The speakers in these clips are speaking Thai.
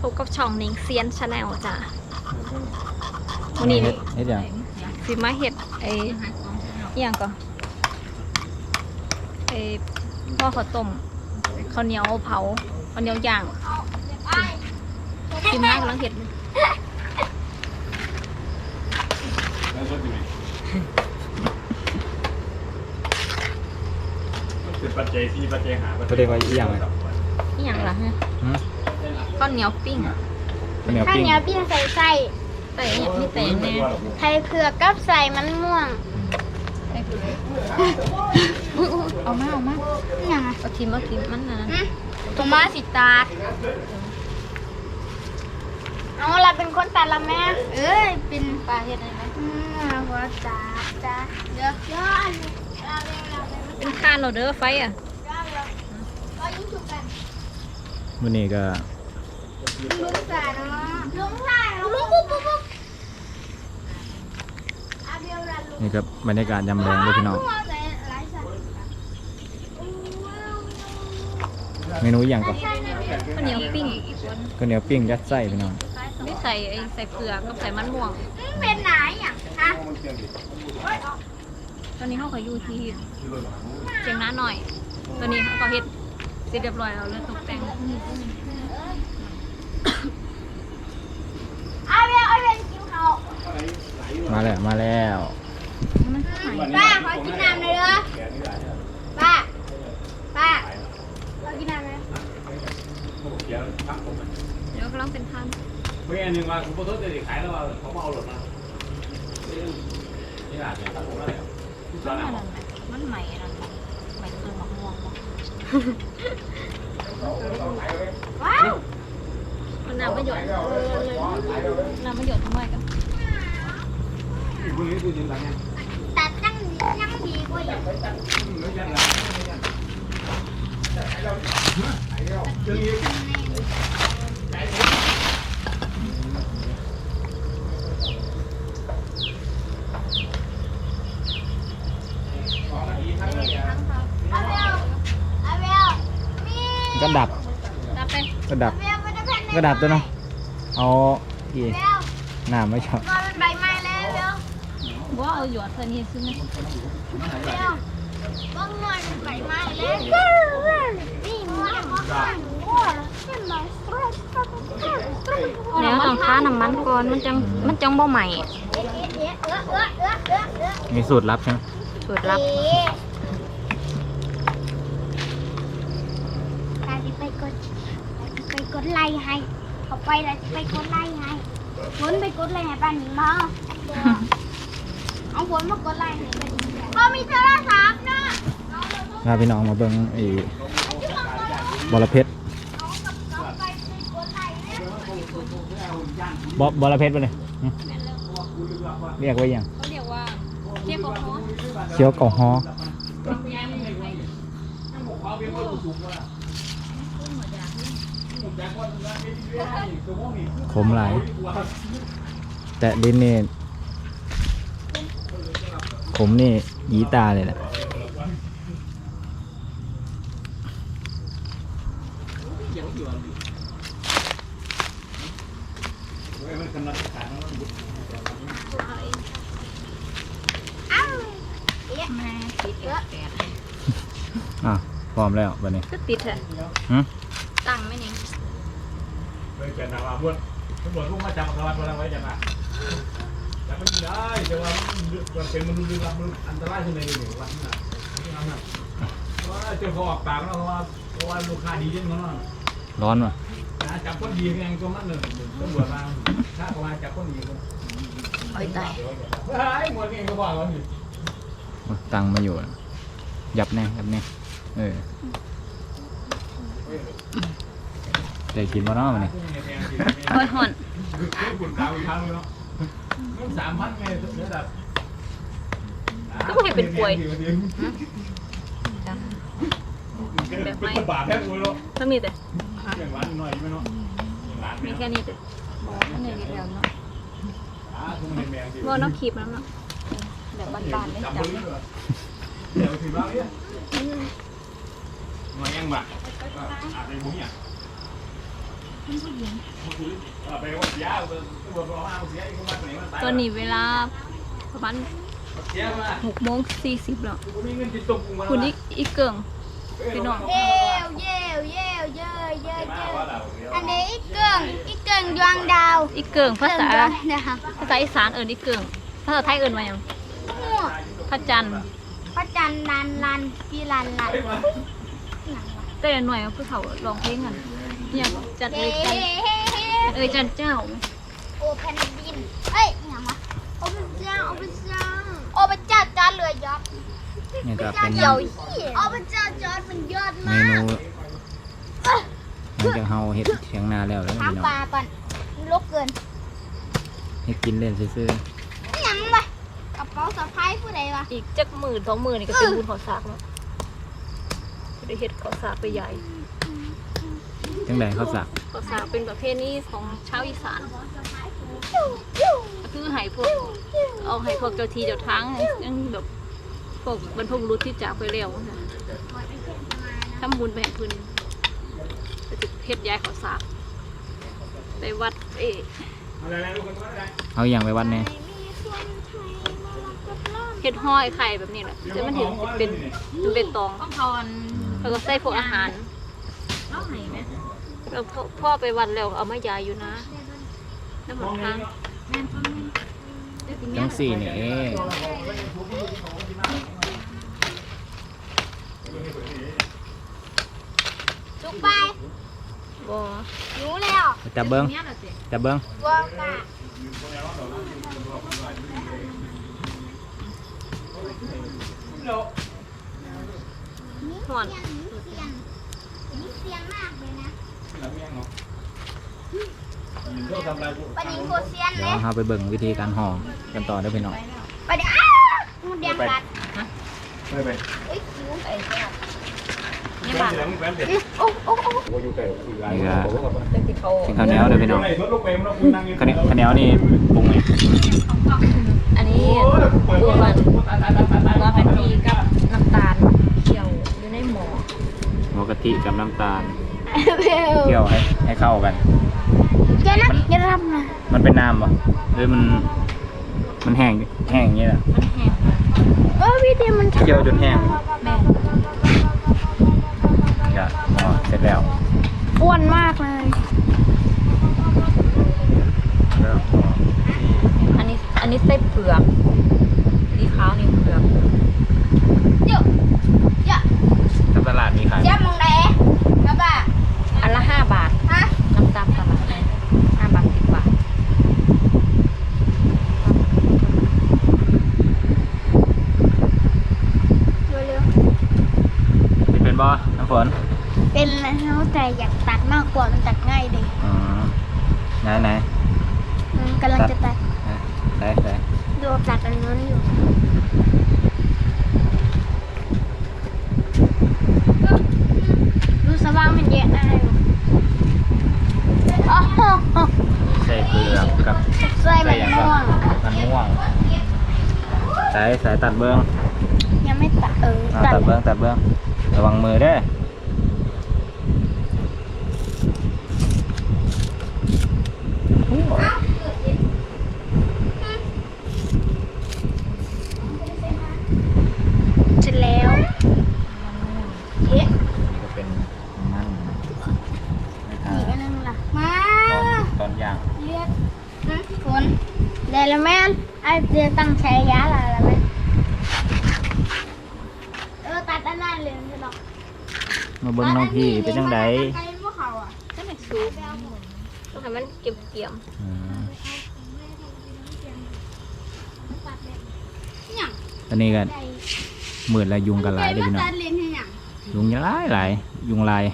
พบกับช่องนิงเซียนชาแนลจ้ะวันนี้เฮ็ดเฮ็ดหยังสิมาเห็ดไอ้อหย่างก็ไอ้พ่อข้าวต้มข้าวเหนียวเผาข้าวเหนียวย่างทีมงานกำลังเห็ดเป็นปัจจัยที่ปัจจัยหาเขาเรียกว่าอีหยังไงอ หย่างล่ะฮะหืม ข้าวเหนียวปิ้งข้าวเหนียวข้าวปิ้งเหนียวปิ้งใส่ไส้ใส่อหย่างมีแต่แน่ไข่เผือกกับใส่มันม่วงอุ๊ยอุ๊ยเอามาเอามานี่ยังไงเอาทิมเอาทิมมันนะตัวมาสิตาดเอาเราเป็นคนตัดละแม่ เอ้ยเป็นปลาเห็ดอะไรไหมอืมหัวตาจ้าเดี๋ยวย้อนเราเร็วเราเร็วเป็นคานเราเด้อไฟอะย้อนเราเรายิ่งฉุกกัน มื้อนี้ก็ลุงสาเนาะลุงสาลุงปุ๊บปุ๊บปุ๊บอาเบลล่ะลุงนี่ครับบรรยากาศยามแรงเด้วยพี่น้องเมนูอหย่างก่อนข้าวเหนียวปิ้งข้าวเหนียวปิ้งยัดไส้พี่น้องไม่ใส่ไอ้ใส่เผือกกับใส่มันม่วงเป็นไหนอะฮะตอนนี้เขาก็อยู่ที่เชียงน้าหน่อยตอนนี้เขาก็เฮ็ด เสร็จเรียบร้อยแล้วเลยตกแต่งอาเบลอาเบลกินเขามาแล้วมาแล้วมันหายป้าขอกินน้ำหน่อยเด้อป้าป้าขอกินน้ำหน่อยเดี๋ยวพักผมเดี๋ยวกำลังเป็นพันเมื่ออันหนึ่งว่าคุณพ่อทศจะขายแล้วว่าเขามาเอาหลดมานี่หลานเนี่ยตั้งผมแล้วเนี่ยตอนมันั้นนนั่นน่ะมันใหม่นั่นน่ะ wow. Con nào mới giỏi Nào mới giỏi thì mời cả Tạt trăng ก็ดับก็ดับ ก็ดับตัวเนาะเอาอีหน้าไม่ชอบบ้แวเร็เอาหยอดเพิ่นเฮ็ซิ่งเหมเร็วบ่งอนมันใบไม้แล้วนี่มันเดี๋ยวต้องทาน้ำมันก่อนมันจังมันจังบ่ใหม่มีสูตรลับใช่ไหมสูตรลับ ดไลค์ให้เขาไปแล้วจะไปกดไลค์ให้ฝนไปกดไลค์ให้ป้าหนิงมาเอาฝนมากดไลค์ให้ป้าหนิงเขามีโทรศัพท์นะพาพี่น้องมาเบิ่งไอ้บอระเพ็ดเอาไปไปกดไลค์นะบอบอระเพ็ดปะเนี่ยหึเรียกว่าอหย่างเขาเรียกว่าเรียกว่าฮอเคี้ยวเกาฮอ ขมหลาย แต่ดินนี่ขมนี่หยีตาเลยแหละเอ้าแม่ติดเอฟแปดอะพร้อมแล้ววันนี้ก็ติดเถอะหึตั้งไม่นิ่ง เคยเกิดหนักว่าพวกตำรวจพวกมาจับมาทำอะไรไว้จังอะจับไม่ได้แต่ว่ามันเป็นมนุษย์ลึกลับมนุษย์อันตรายที่ไหนเลยวันนั้นนะว่าเจ้าของออกปากแล้วเพราะว่าเพราะว่าลูกค้าดีจริงเนาะร้อนวะนะจับคนดีไงตัวมันหนึ่งตำรวจมาถ้าเขามาจับคนดีก็โอ้ยตายเฮ้ยหมดเองก็บอกเราอยู่ตังมาอยู่นะยับแน่ยับแน่เออ ได้กินบ่เนาะมันนี่โอ้ยอนสามพันเมตรระดับก็บ่ให้เป็นป่วยแบบไม่บาทแค่ป่วยหรอกถ้ามีแต่มีแค่นี้แต่บ่อันนี้เดียวเนาะบ่เนาะขีบแล้วเนาะแบบบานๆเลยจ้ะเดี๋ยวถือบ้างเนี่ยหน่อยยังบ้างอะไรบุ้งอย่า ตายตอนนี้เวลาประมาณเสียมาหกโมงสี่สิบแล้วกูมีเงินติดตัวกูมาคุณอีกอีกเกิงพี่น้องเย้วเย้วเย้วเย้วเย้วเย้วอันนี้อีกเกิงอีกเกิงดวงดาว อีกเกิงภาษาเกิงดวงดาวภาษาอีสานเอิญอีกเกิงภาษาไทยเอิญมาอย่างมั่วพระจันทร์พระจันทร์ลันลันพี่ลันลันแต่หน่วยก็คือเขาร้องเพลงกัน เนี่ยจัดเฮ้เอ้ยจันเอ้ยจันเจ้า โอแผ่นดิน เอ้ยอหย่างวะโอพระเจ้า โอพระเจ้า โอพระเจ้าจอดเรือยอดนี่ก็เจ้าเป็นเดียวโอพระเจ้าจอดมันยอดเมมากนูหลังจากเฮาเฮ็ดเถียงนาแล้วแล้วถามพี่น้องปลาก่อนลกเกินเฮ็ดกินเล่นซื่ออหยังวะกระเป๋าสะพายผู้ใดวะอีกจักหมื่นสองหมื่นนี่ก็เป็นบุญขอสากแล้วจะได้เฮ็ดขอสากไปใหญ่ๆ จังไดเขาสักขอสากเป็นประเภทนี้ของชาวอีสานยูยูก็คือให้พวกเอาให้พวกเจ้าทีเจ้าทางยังแบบพวกบรรพบุรุษที่จากไปแล้วนะทำบุญไปให้เพื้นไปติดเฮ็ดย้ายขอสากไปวัดเออะไรอะไรลูกกันว่าอะไรเอาอย่างไปวัดแน่เฮ็ดห้อยไข่แบบนี้แหละจะมันเห็นเป็นเป็นเป็นตองแล้วก็ใส่พวกอาหาร แล้วพ่อพ่อไปวัดแล้วเอามายายอยู่นะน้ำมันทางจังสี่นี่เองจุกไปบ่รู้แล้วจับเบิ้งจับเบิ้งวัวกะห่อนเสียงนี่เสียงนี่เสียงมากเลยนะ ทำอะไรกูปนิงโคเซียนเดี๋เลยวยเฮาไปเบิ่งวิธีการห่อกันต่อเด้อพี่น้องปนิงอ้าวมันเดียงกัดไม่ไปเอ้ยคิวนี่บาทแล้วมึงแฟนเด็กโอ้โอ้โอ้กูอยู่ไกลกูไกลนี่ก็ที่เขากินข้าวเหนียวเด้อพี่น้องรถลูกเปรมแล้วกูนั่งข้าวเหนียวข้าวเหนียวนี่ปรุงไงอันนี้ปูมันว่าเป็นทีกับน้ำตาลเคี่ยวอยู่ในหม้อหัวกะทิกับน้ำตาลเร็วเคี่ยวให้ให้เข้ากัน เจ้านะอย่าทำนะมันเป็นน้ำป่ะหรือมันมันแห้งแห้งอย่างนี้แหละมันแห้งเออวิธีมันเคี่ยวจนแห้งแม่ก็อ๋อเสร็จแล้วอ้วนมากเลยแล้วอันนี้อันนี้ไส้เผือกสีขาวนี่เผือก เดี๋ยวเดี๋ยว ตามตลาดมีขาย เจ้ามองไหนกระบะ อันละห้าบาท ฮะ น้ำตาลตลาดห้าบาทสิบบาท เร็ว นี่เป็นบ่น้ำฝน ๆเป็นแล้วแต่อยากตัดมากกว่ามันตัดง่ายดี อ๋อไหนไหน อืมกำลังจะตัดไหนไหนดูตัดอันนั้นอยู่ดูสว่างมันเยอะได้อยู่โอ้โหใส่เกลือกับใส่มันหยังม่วงมันม่วงสายสายตัดเบื้องยังไม่ตัดเอออ่าตัดตัดเบื้องตัดเบื้องระวังมือเด้อ เสร็จแล้วเอ๊ะ นี่ก็เป็นมันอ่า อีกอันนึงล่ะ มา ตอนตอนย่าง เรียกนะฝนเดี๋ยวละแม่นไอ้ เดี๋ยวตั้งแชร์ยาละละแม่นเออตัดอันนั้นเลยไม่หรอกมาเบิ้งน้องพี่เป็นจังไดไก่พวกเขาอะก็ไม่ซุปต้องให้มันเกี่ยมเกี่ยมอืมหยังตอนนี้ก็ไก่หมื่นละยุงกันหลายเด้อพี่น้องตัดเลนให้หยังยุงหลายหลายยุงลาย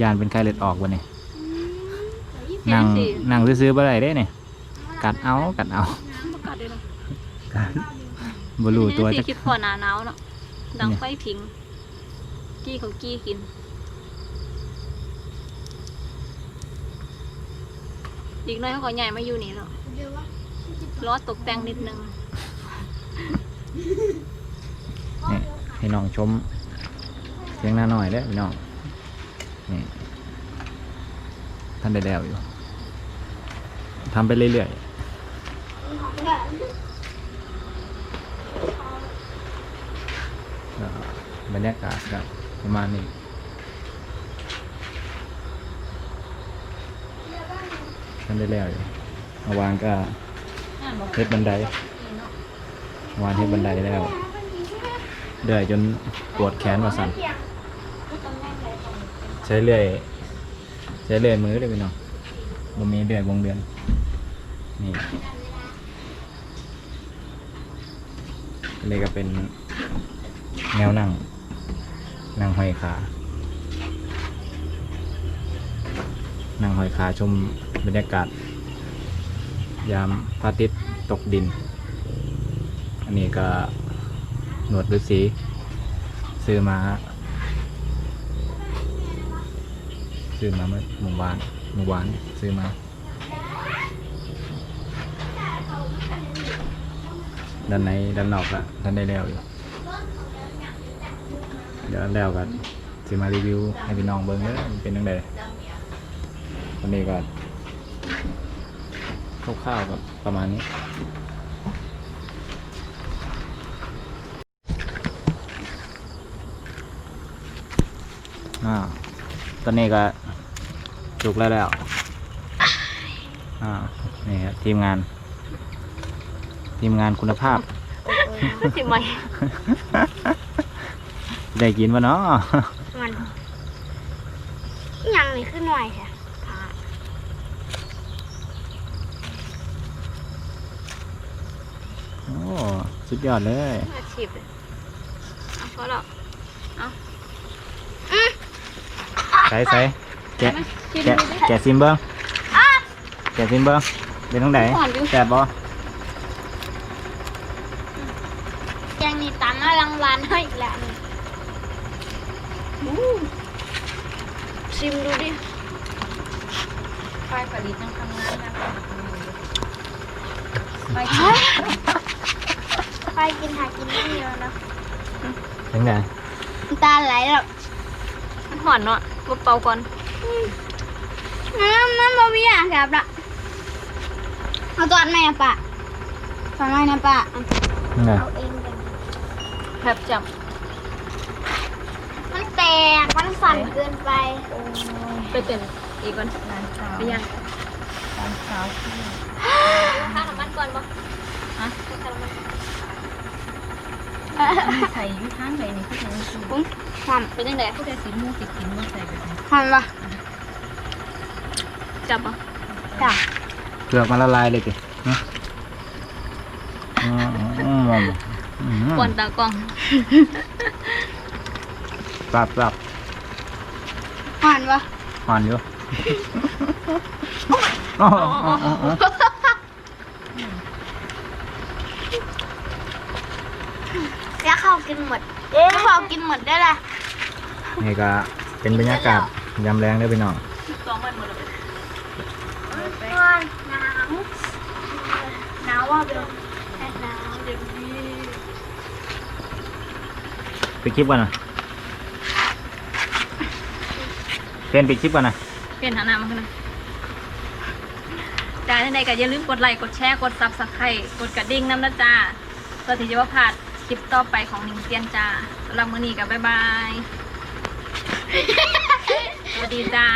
ยานเป็นไข้เลือดออกวันนี้ๆนั่งสินั่งซื้อๆบ่ได้เด้เนี่ยกัดเอากัดเอา ประกาศด้วยเนาะกัดบ่รู้ตัวสิจะคิดพอหนาหนาวเนาะดังไฟผิง กี้เขากี้กิน อีกหน้อยเขาก็ใหญ่มาอยู่นี่แล้วเดี๋ยวว่าล้อตกแต่งนิดนึง นี่ให้น้องชมเสียงหน้าหน่อยเด้อพี่น้องนี่ท่านได้แล้วอยู่ทำไปเรื่อยๆก็ บรรยากาศก็ประมาณนี้ท่านได้แล้วอยู่วานก็เฮ็ดบันไดวานเฮ็ดบันไดแล้วเดือยจนปวดแขนว่าสั่นใช้เลื่อยใช้เลื่อยมือเลยพี่น้องบ่มีเลื่อยวงเดือนนี่ อันนี้ก็เป็นแนวนั่ง นั่งห้อยขา นั่งห้อยขาชมบรรยากาศ ยามพระอาทิตย์ตกดิน อันนี้ก็หนวดฤาษีซื้อมา ซื้อมาเมื่อเมื่อวานเมื่อวานซื้อมา ด้านในด้านนอกอะท่านได้แล้วอยู่เดี๋ยวแล้วกันสิมารีวิวให้พี่น้องเบิ่งเด้อเป็นยังไงวันนี้ก็คร่าวๆกับประมาณนี้อ่าตอนนี้ก็จุกแล้วแล้วอ่านี่ครับทีมงาน ทีมงานคุณภาพ สิไหมได้กินวะเนาะมันยังนี่ขึ้นหน่อยค่ะโอ้สุดยอดเลย อาชีพเลยเอาพอแล้วใส่ใส่แกะแกะแกะซิมเบิ้งแกะซิมเบิ้งเป็นตรงไหนอ่อนอยู่อ แกงนี่ตามมา รางวัลให้อีกแล้วนี่ชิมดูดิไฟผลิตยังทำงานนะไฟไปกินหากินไม่เยอะนะเป็นไงน้ำตาไหลหรอกมันห่อนเนาะมาเป่าก่อนน้ำน้ำบะหมี่อะครับละเอาตอนไหนอะปะตอนไหนนะปะเป็นไงเอาเอง เลยแบบจับมันแตก มันสั่นเกินไป ไปเต้นอีกก่อนไปยังข้าวน้ำมันก่อนบ่ฮะข้าวน้ำมันใส่อยุทางใดนี่คือจะคือผมหอมเป็นยังไงผู้ใดสิมูสิกินมาใส่แบบนี้หอมปะจับบ่จ้ะเกือบมาละลายเลยสิฮะอืมอืมอืม ก่อนตากล้องปรับปรับหอมปะหอนอยู่โอ้โหโอ้โหโอ้โหแล้วเขากินหมดแล้วเขากินหมดได้เลยนี่ก็เป็นบรรยากาศยามแรงเด้อพี่น้องสองวันหมดแล้วนอนหนาวหนาวว่าเดี๋ยวหนาวเดี๋ยวนี้ ปคลิปก่อนนะเป็นไปคลิปก่อนนะเปลี่ยนหาหน้ามาขึ้นนะจ้าท่านใดก็อย่าลืมกดไลค์กดแชร์กดซับสไครต์กดกระดิ่งน้ำนะจ้าเพื่อที่จะว่าพลาดคลิปต่อไปของหนิงเตียนจ้าสำหรับมื้อนี้ก็บ๊ายบายสวัสดีจ้า